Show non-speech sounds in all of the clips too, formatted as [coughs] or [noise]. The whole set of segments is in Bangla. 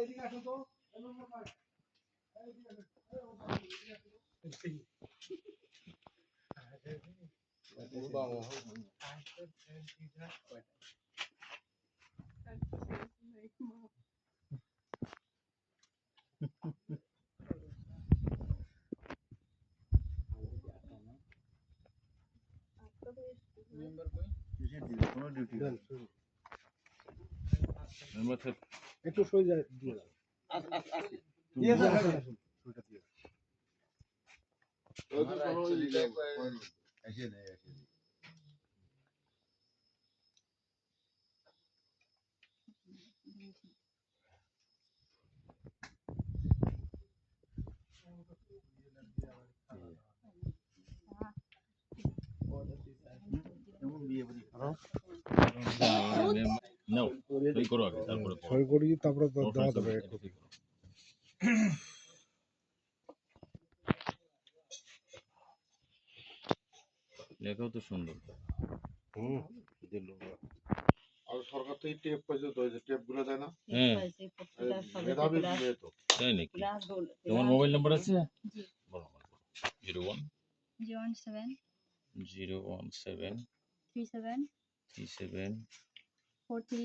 এদিকে আসো তো এমন না পারে Number 3. একটু সরে যায় দিয়ে দাও দিয়ে দাও সুইটা দিয়ে দাও। সই করো আগে তারপরে সই করি তারপরে দেওয়া করো। [coughs] লেখাও তো সুন্দর। হুম আর সরকার থেকে টেপ পাইছে তো যে টেপগুলো দেয় না? হ্যাঁ। মেধাবী মেয়ে তো। তাই নাকি? তোমার মোবাইল নাম্বার আছে? জি। বলো। Zero one? Zero one seven. Zero one seven? Three seven. Three seven? Four three.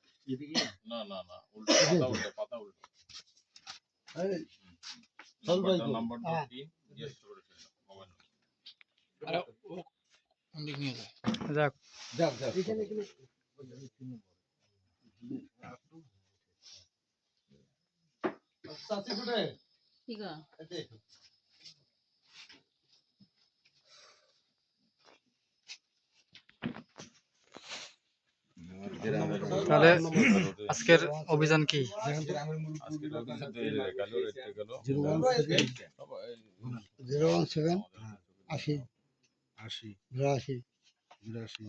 না না না উল্টো পাতা উল্টো পাতা উল্টো মোবাইল যাক যাক যাক ঠিক আছে তাহলে আজকের অভিযান কি? Zero one seven one seven আশি। আশি। বিরাশি। বিরাশি।